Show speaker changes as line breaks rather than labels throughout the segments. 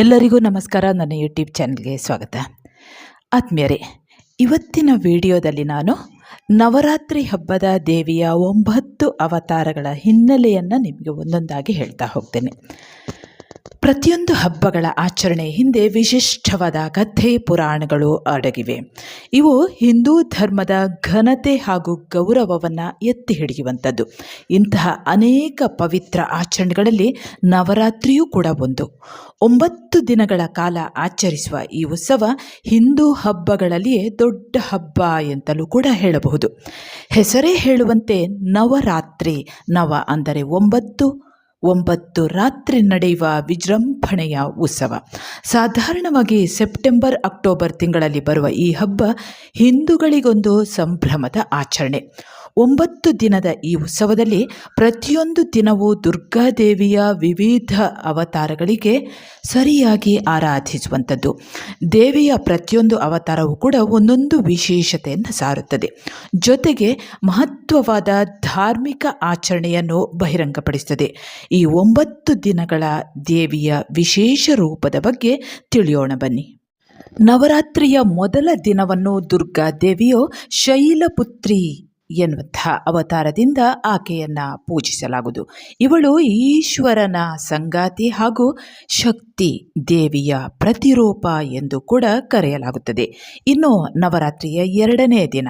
ಎಲ್ಲರಿಗೂ ನಮಸ್ಕಾರ. ನನ್ನ ಯೂಟ್ಯೂಬ್ ಚಾನಲ್ಗೆ ಸ್ವಾಗತ. ಆತ್ಮೀಯರೇ, ಇವತ್ತಿನ ವಿಡಿಯೋದಲ್ಲಿ ನಾನು ನವರಾತ್ರಿ ಹಬ್ಬದ ದೇವಿಯ ಒಂಬತ್ತು ಅವತಾರಗಳ ಹಿನ್ನೆಲೆಯನ್ನು ನಿಮಗೆ ಒಂದೊಂದಾಗಿ ಹೇಳ್ತಾ ಹೋಗ್ತೇನೆ. ಪ್ರತಿಯೊಂದು ಹಬ್ಬಗಳ ಆಚರಣೆ ಹಿಂದೆ ವಿಶಿಷ್ಟವಾದ ಕಥೆ ಪುರಾಣಗಳು ಅಡಗಿವೆ. ಇವು ಹಿಂದೂ ಧರ್ಮದ ಘನತೆ ಹಾಗೂ ಗೌರವವನ್ನು ಎತ್ತಿ ಹಿಡಿಯುವಂಥದ್ದು. ಇಂತಹ ಅನೇಕ ಪವಿತ್ರ ಆಚರಣೆಗಳಲ್ಲಿ ನವರಾತ್ರಿಯೂ ಕೂಡ ಒಂದು. ಒಂಬತ್ತು ದಿನಗಳ ಕಾಲ ಆಚರಿಸುವ ಈ ಉತ್ಸವ ಹಿಂದೂ ಹಬ್ಬಗಳಲ್ಲಿಯೇ ದೊಡ್ಡ ಹಬ್ಬ ಎಂತಲೂ ಕೂಡ ಹೇಳಬಹುದು. ಹೆಸರೇ ಹೇಳುವಂತೆ ನವರಾತ್ರಿ ನವ ಅಂದರೆ ಒಂಬತ್ತು ಒಂಬತ್ತು ರಾತ್ರಿ ನಡೆಯುವ ವಿಜೃಂಭಣೆಯ ಉತ್ಸವ. ಸಾಧಾರಣವಾಗಿ ಸೆಪ್ಟೆಂಬರ್, ಅಕ್ಟೋಬರ್ ತಿಂಗಳಲ್ಲಿ ಬರುವ ಈ ಹಬ್ಬ ಹಿಂದೂಗಳಿಗೊಂದು ಸಂಭ್ರಮದ ಆಚರಣೆ. ಒಂಬತ್ತು ದಿನದ ಈ ಉತ್ಸವದಲ್ಲಿ ಪ್ರತಿಯೊಂದು ದಿನವೂ ದುರ್ಗಾದೇವಿಯ ವಿವಿಧ ಅವತಾರಗಳಿಗೆ ಸರಿಯಾಗಿ ಆರಾಧಿಸುವಂಥದ್ದು. ದೇವಿಯ ಪ್ರತಿಯೊಂದು ಅವತಾರವೂ ಕೂಡ ಒಂದೊಂದು ವಿಶೇಷತೆಯನ್ನು ಸಾರುತ್ತದೆ. ಜೊತೆಗೆ ಮಹತ್ವವಾದ ಧಾರ್ಮಿಕ ಆಚರಣೆಯನ್ನು ಬಹಿರಂಗಪಡಿಸುತ್ತದೆ. ಈ ಒಂಬತ್ತು ದಿನಗಳ ದೇವಿಯ ವಿಶೇಷ ರೂಪದ ಬಗ್ಗೆ ತಿಳಿಯೋಣ ಬನ್ನಿ. ನವರಾತ್ರಿಯ ಮೊದಲ ದಿನವನ್ನು ದುರ್ಗಾ ದೇವಿಯು ಶೈಲಪುತ್ರಿ ಎನ್ನುವಂಥ ಅವತಾರದಿಂದ ಆಕೆಯನ್ನು ಪೂಜಿಸಲಾಗುವುದು. ಇವಳು ಈಶ್ವರನ ಸಂಗಾತಿ ಹಾಗೂ ಶಕ್ತಿ ದೇವಿಯ ಪ್ರತಿರೂಪ ಎಂದು ಕೂಡ ಕರೆಯಲಾಗುತ್ತದೆ. ಇನ್ನು ನವರಾತ್ರಿಯ ಎರಡನೆಯ ದಿನ.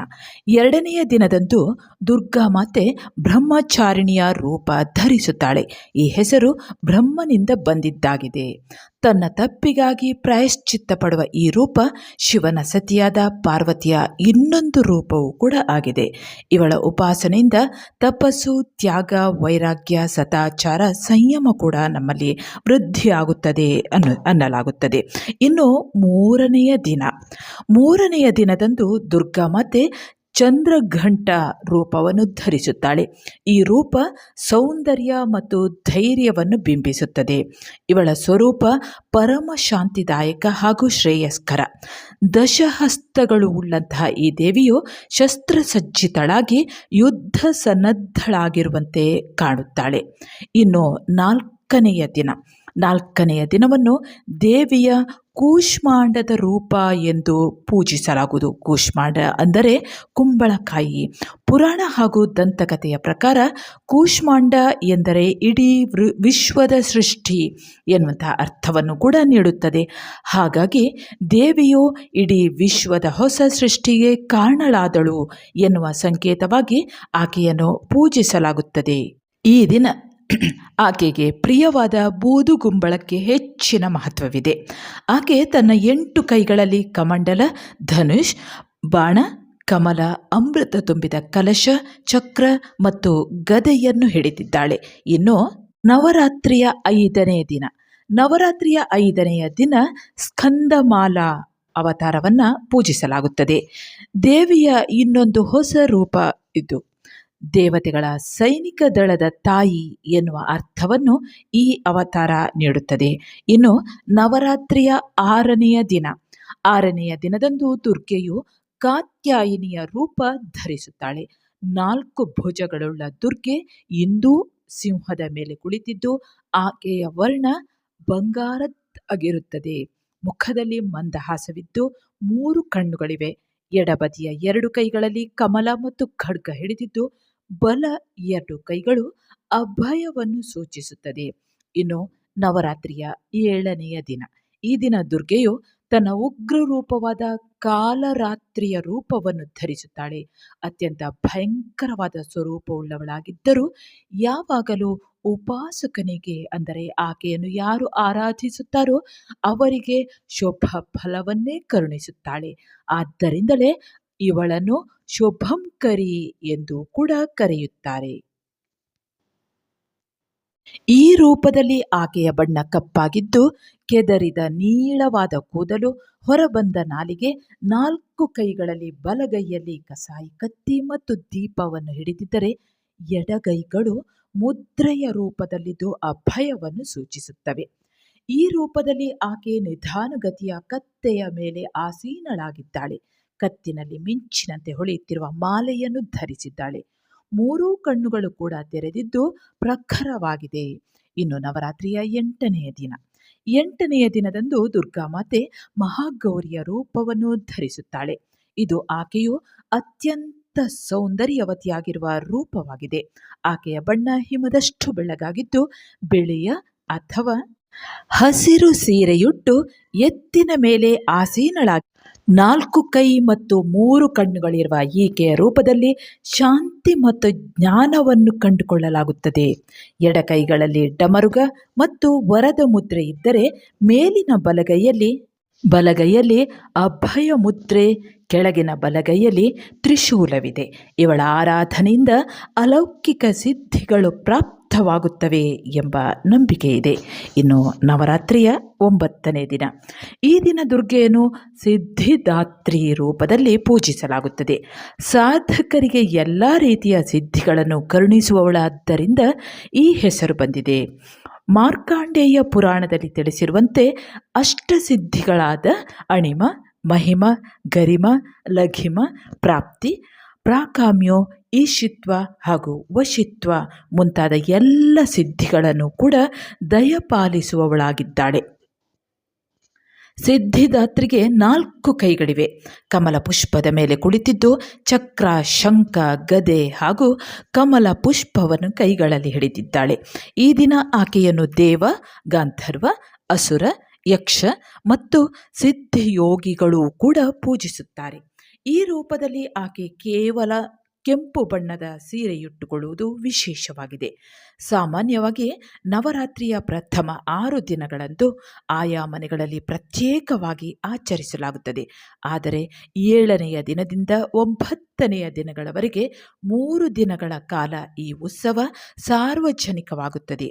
ಎರಡನೆಯ ದಿನದಂದು ದುರ್ಗಾ ಮಾತೆ ಬ್ರಹ್ಮಚಾರಿಣಿಯ ರೂಪ ಧರಿಸುತ್ತಾಳೆ. ಈ ಹೆಸರು ಬ್ರಹ್ಮನಿಂದ ಬಂದಿದ್ದಾಗಿದೆ. ತನ್ನ ತಪ್ಪಿಗಾಗಿ ಪ್ರಾಯಶ್ಚಿತ್ತ ಪಡುವ ಈ ರೂಪ ಶಿವನ ಸತಿಯಾದ ಪಾರ್ವತಿಯ ಇನ್ನೊಂದು ರೂಪವೂ ಕೂಡ ಆಗಿದೆ. ಇವಳ ಉಪಾಸನೆಯಿಂದ ತಪಸ್ಸು, ತ್ಯಾಗ, ವೈರಾಗ್ಯ, ಸದಾಚಾರ ಸಂಯಮ ಕೂಡ ನಮ್ಮಲ್ಲಿ ವೃದ್ಧಿಯಾಗುತ್ತದೆ ಅನ್ನು ಅನ್ನಲಾಗುತ್ತದೆ. ಇನ್ನು ಮೂರನೆಯ ದಿನ. ಮೂರನೆಯ ದಿನದಂದು ದುರ್ಗಾ ಮಾತೆ ಚಂದ್ರಘಂಟ ರೂಪವನ್ನು ಧರಿಸುತ್ತಾಳೆ. ಈ ರೂಪ ಸೌಂದರ್ಯ ಮತ್ತು ಧೈರ್ಯವನ್ನು ಬಿಂಬಿಸುತ್ತದೆ. ಇವಳ ಸ್ವರೂಪ ಪರಮ ಶಾಂತಿದಾಯಕ ಹಾಗೂ ಶ್ರೇಯಸ್ಕರ. ದಶಹಸ್ತಗಳು ಉಳ್ಳಂತಹ ಈ ದೇವಿಯು ಶಸ್ತ್ರಸಜ್ಜಿತಳಾಗಿ ಯುದ್ಧ ಸನ್ನದ್ಧಳಾಗಿರುವಂತೆ ಕಾಣುತ್ತಾಳೆ. ಇನ್ನು ನಾಲ್ಕನೆಯ ದಿನ. ನಾಲ್ಕನೆಯ ದಿನವನ್ನು ದೇವಿಯ ಕೂಷ್ಮಾಂಡದ ರೂಪ ಎಂದು ಪೂಜಿಸಲಾಗುವುದು. ಕೂಷ್ಮಾಂಡ ಅಂದರೆ ಕುಂಬಳಕಾಯಿ. ಪುರಾಣ ಹಾಗೂ ದಂತಕಥೆಯ ಪ್ರಕಾರ ಕೂಷ್ಮಾಂಡ ಎಂದರೆ ಇಡೀ ವಿಶ್ವದ ಸೃಷ್ಟಿ ಎನ್ನುವಂತಹ ಅರ್ಥವನ್ನು ಕೂಡ ನೀಡುತ್ತದೆ. ಹಾಗಾಗಿ ದೇವಿಯು ಇಡೀ ವಿಶ್ವದ ಹೊಸ ಸೃಷ್ಟಿಗೆ ಕಾರಣಳಾದಳು ಎನ್ನುವ ಸಂಕೇತವಾಗಿ ಆಕೆಯನ್ನು ಪೂಜಿಸಲಾಗುತ್ತದೆ. ಈ ದಿನ ಆಕೆಗೆ ಪ್ರಿಯವಾದ ಬೂದುಗುಂಬಳಕ್ಕೆ ಹೆಚ್ಚಿನ ಮಹತ್ವವಿದೆ. ಆಕೆ ತನ್ನ ಎಂಟು ಕೈಗಳಲ್ಲಿ ಕಮಂಡಲ, ಧನುಷ್, ಬಾಣ, ಕಮಲ, ಅಮೃತ ತುಂಬಿದ ಕಲಶ, ಚಕ್ರ ಮತ್ತು ಗದೆಯನ್ನು ಹಿಡಿದಿದ್ದಾಳೆ. ಇನ್ನು ನವರಾತ್ರಿಯ ಐದನೇ ದಿನ. ನವರಾತ್ರಿಯ ಐದನೆಯ ದಿನ ಸ್ಕಂದಮಾಲಾ ಅವತಾರವನ್ನು ಪೂಜಿಸಲಾಗುತ್ತದೆ. ದೇವಿಯ ಇನ್ನೊಂದು ಹೊಸ ರೂಪ ಇದು. ದೇವತೆಗಳ ಸೈನಿಕ ದಳದ ತಾಯಿ ಎನ್ನುವ ಅರ್ಥವನ್ನು ಈ ಅವತಾರ ನೀಡುತ್ತದೆ. ಇನ್ನು ನವರಾತ್ರಿಯ ಆರನೆಯ ದಿನ. ಆರನೆಯ ದಿನದಂದು ದುರ್ಗೆಯು ಕಾತ್ಯಾಯಿನಿಯ ರೂಪ ಧರಿಸುತ್ತಾಳೆ. ನಾಲ್ಕು ಭುಜಗಳುಳ್ಳ ದುರ್ಗೆ ಇಂದೂ ಸಿಂಹದ ಮೇಲೆ ಕುಳಿತಿದ್ದು ಆಕೆಯ ವರ್ಣ ಬಂಗಾರದ ಆಗಿರುತ್ತದೆ. ಮುಖದಲ್ಲಿ ಮಂದಹಾಸವಿದ್ದು ಮೂರು ಕಣ್ಣುಗಳಿವೆ. ಎಡಬದಿಯ ಎರಡು ಕೈಗಳಲ್ಲಿ ಕಮಲ ಮತ್ತು ಖಡ್ಗ ಹಿಡಿದಿದ್ದು ಬಲ ಎರಡು ಕೈಗಳು ಅಭಯವನ್ನು ಸೂಚಿಸುತ್ತದೆ. ಇನ್ನು ನವರಾತ್ರಿಯ ಏಳನೆಯ ದಿನ. ಈ ದಿನ ದುರ್ಗೆಯು ತನ್ನ ಉಗ್ರ ರೂಪವಾದ ಕಾಲರಾತ್ರಿಯ ರೂಪವನ್ನು ಧರಿಸುತ್ತಾಳೆ. ಅತ್ಯಂತ ಭಯಂಕರವಾದ ಸ್ವರೂಪವುಳ್ಳವಳಾಗಿದ್ದರೂ ಯಾವಾಗಲೂ ಉಪಾಸಕನಿಗೆ, ಅಂದರೆ ಆಕೆಯನ್ನು ಯಾರು ಆರಾಧಿಸುತ್ತಾರೋ ಅವರಿಗೆ ಶುಭ ಫಲವನ್ನೇ ಕರುಣಿಸುತ್ತಾಳೆ. ಆದ್ದರಿಂದಲೇ ಇವಳನ್ನು ಶುಭಂಕರಿ ಎಂದು ಕೂಡ ಕರೆಯುತ್ತಾರೆ. ಈ ರೂಪದಲ್ಲಿ ಆಕೆಯ ಬಣ್ಣ ಕಪ್ಪಾಗಿದ್ದು, ಕೆದರಿದ ನೀಳವಾದ ಕೂದಲು ಹೊರಬಂದ ನಾಲಿಗೆ ನಾಲ್ಕು ಕೈಗಳಲ್ಲಿ ಬಲಗೈಯಲ್ಲಿ ಕಸಾಯಿ ಕತ್ತಿ ಮತ್ತು ದೀಪವನ್ನು ಹಿಡಿದಿದ್ದರೆ ಎಡಗೈಗಳು ಮುದ್ರೆಯ ರೂಪದಲ್ಲಿದ್ದು ಅಭಯವನ್ನು ಸೂಚಿಸುತ್ತವೆ. ಈ ರೂಪದಲ್ಲಿ ಆಕೆ ನಿಧಾನಗತಿಯ ಕತ್ತೆಯ ಮೇಲೆ ಆಸೀನಳಾಗಿದ್ದಾಳೆ. ಕತ್ತಿನಲ್ಲಿ ಮಿಂಚಿನಂತೆ ಹೊಳೆಯುತ್ತಿರುವ ಮಾಲೆಯನ್ನು ಧರಿಸಿದ್ದಾಳೆ. ಮೂರೂ ಕಣ್ಣುಗಳು ಕೂಡ ತೆರೆದಿದ್ದು ಪ್ರಖರವಾಗಿದೆ. ಇನ್ನು ನವರಾತ್ರಿಯ ಎಂಟನೆಯ ದಿನ. ಎಂಟನೆಯ ದಿನದಂದು ದುರ್ಗಾಮಾತೆ ಮಹಾಗೌರಿಯ ರೂಪವನ್ನು ಧರಿಸುತ್ತಾಳೆ. ಇದು ಆಕೆಯು ಅತ್ಯಂತ ಸೌಂದರ್ಯವತಿಯಾಗಿರುವ ರೂಪವಾಗಿದೆ. ಆಕೆಯ ಬಣ್ಣ ಹಿಮದಷ್ಟು ಬೆಳ್ಳಗಾಗಿದ್ದು, ಬಿಳಿಯ ಅಥವಾ ಹಸಿರು ಸೀರೆಯುಟ್ಟು ಎತ್ತಿನ ಮೇಲೆ ಆಸೀನಳಾಗಿ ನಾಲ್ಕು ಕೈ ಮತ್ತು ಮೂರು ಕಣ್ಣುಗಳಿರುವ ಈಕೆಯ ರೂಪದಲ್ಲಿ ಶಾಂತಿ ಮತ್ತು ಜ್ಞಾನವನ್ನು ಕಂಡುಕೊಳ್ಳಲಾಗುತ್ತದೆ. ಎಡಕೈಗಳಲ್ಲಿ ಡಮರುಗ ಮತ್ತು ವರದ ಮುದ್ರೆ ಇದ್ದರೆ ಮೇಲಿನ ಬಲಗೈಯಲ್ಲಿ ಬಲಗೈಯಲ್ಲಿ ಅಭಯ ಮುದ್ರೆ, ಕೆಳಗಿನ ಬಲಗೈಯಲ್ಲಿ ತ್ರಿಶೂಲವಿದೆ. ಇವಳ ಆರಾಧನೆಯಿಂದ ಅಲೌಕಿಕ ಸಿದ್ಧಿಗಳು ಪ್ರಾಪ್ತವಾಗುತ್ತವೆ ಎಂಬ ನಂಬಿಕೆ ಇದೆ. ಇನ್ನು ನವರಾತ್ರಿಯ ಒಂಬತ್ತನೇ ದಿನ. ಈ ದಿನ ದುರ್ಗೆಯನ್ನು ಸಿದ್ಧಿದಾತ್ರಿ ರೂಪದಲ್ಲಿ ಪೂಜಿಸಲಾಗುತ್ತದೆ. ಸಾಧಕರಿಗೆ ಎಲ್ಲ ರೀತಿಯ ಸಿದ್ಧಿಗಳನ್ನು ಕರುಣಿಸುವವಳಾದ್ದರಿಂದ ಈ ಹೆಸರು ಬಂದಿದೆ. ಮಾರ್ಕಾಂಡೇಯ ಪುರಾಣದಲ್ಲಿ ತಿಳಿಸಿರುವಂತೆ ಅಷ್ಟಸಿದ್ಧಿಗಳಾದ ಅಣಿಮ, ಮಹಿಮ, ಗರಿಮ, ಲಘಿಮ, ಪ್ರಾಪ್ತಿ ಪ್ರಾಕಾಮ್ಯೋ, ಈಶಿತ್ವ ಹಾಗೂ ವಶಿತ್ವ ಮುಂತಾದ ಎಲ್ಲ ಸಿದ್ಧಿಗಳನ್ನು ಕೂಡ ದಯಪಾಲಿಸುವವಳಾಗಿದ್ದಾಳೆ. ಸಿದ್ಧಿದಾತ್ರಿಗೆ ನಾಲ್ಕು ಕೈಗಳಿವೆ. ಕಮಲ ಪುಷ್ಪದ ಮೇಲೆ ಕುಳಿತಿದ್ದು ಚಕ್ರ, ಶಂಖ, ಗದೆ ಹಾಗೂ ಕಮಲ ಪುಷ್ಪವನ್ನು ಕೈಗಳಲ್ಲಿ ಹಿಡಿದಿದ್ದಾಳೆ. ಈ ದಿನ ಆಕೆಯನ್ನು ದೇವ, ಗಾಂಧರ್ವ, ಅಸುರ, ಯಕ್ಷ ಮತ್ತು ಸಿದ್ಧಿಯೋಗಿಗಳು ಕೂಡ ಪೂಜಿಸುತ್ತಾರೆ. ಈ ರೂಪದಲ್ಲಿ ಆಕೆ ಕೇವಲ ಕೆಂಪು ಬಣ್ಣದ ಸೀರೆಯುಟ್ಟುಕೊಳ್ಳುವುದು ವಿಶೇಷವಾಗಿದೆ. ಸಾಮಾನ್ಯವಾಗಿ ನವರಾತ್ರಿಯ ಪ್ರಥಮ ಆರು ದಿನಗಳಂದು ಆಯಾ ಮನೆಗಳಲ್ಲಿ ಪ್ರತ್ಯೇಕವಾಗಿ ಆಚರಿಸಲಾಗುತ್ತದೆ. ಆದರೆ ಏಳನೆಯ ದಿನದಿಂದ ಒಂಬತ್ತನೆಯ ದಿನಗಳವರೆಗೆ ಮೂರು ದಿನಗಳ ಕಾಲ ಈ ಉತ್ಸವ ಸಾರ್ವಜನಿಕವಾಗುತ್ತದೆ.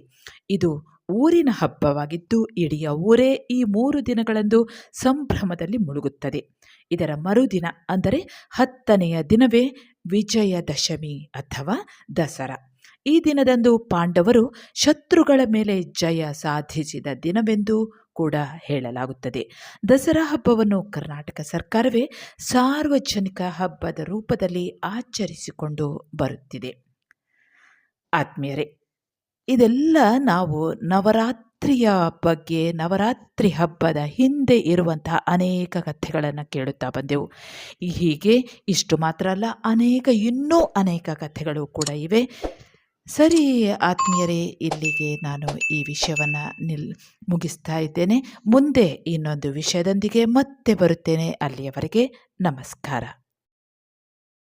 ಇದು ಊರಿನ ಹಬ್ಬವಾಗಿದ್ದು ಇಡೀ ಊರೇ ಈ ಮೂರು ದಿನಗಳಂದು ಸಂಭ್ರಮದಲ್ಲಿ ಮುಳುಗುತ್ತದೆ. ಇದರ ಮರುದಿನ ಅಂದರೆ ಹತ್ತನೆಯ ದಿನವೇ ವಿಜಯದಶಮಿ ಅಥವಾ ದಸರಾ. ಈ ದಿನದಂದು ಪಾಂಡವರು ಶತ್ರುಗಳ ಮೇಲೆ ಜಯ ಸಾಧಿಸಿದ ದಿನವೆಂದು ಕೂಡ ಹೇಳಲಾಗುತ್ತದೆ. ದಸರಾ ಹಬ್ಬವನ್ನು ಕರ್ನಾಟಕ ಸರ್ಕಾರವೇ ಸಾರ್ವಜನಿಕ ಹಬ್ಬದ ರೂಪದಲ್ಲಿ ಆಚರಿಸಿಕೊಂಡು ಬರುತ್ತಿದೆ. ಆತ್ಮೀಯರೇ ಇದೆಲ್ಲ ನಾವು ನವರಾತ್ರಿಯ ಬಗ್ಗೆ, ನವರಾತ್ರಿ ಹಬ್ಬದ ಹಿಂದೆ ಇರುವಂತಹ ಅನೇಕ ಕಥೆಗಳನ್ನು ಕೇಳುತ್ತಾ ಬಂದೆವು. ಹೀಗೆ ಇಷ್ಟು ಮಾತ್ರ ಅಲ್ಲ, ಅನೇಕ, ಇನ್ನೂ ಅನೇಕ ಕಥೆಗಳು ಕೂಡ ಇವೆ. ಸರಿ ಆತ್ಮೀಯರೇ, ಇಲ್ಲಿಗೆ ನಾನು ಈ ವಿಷಯವನ್ನು ನಿಲ್, ಮುಗಿಸ್ತಾ ಇದ್ದೇನೆ. ಮುಂದೆ ಇನ್ನೊಂದು ವಿಷಯದೊಂದಿಗೆ ಮತ್ತೆ ಬರುತ್ತೇನೆ. ಅಲ್ಲಿಯವರೆಗೆ ನಮಸ್ಕಾರ.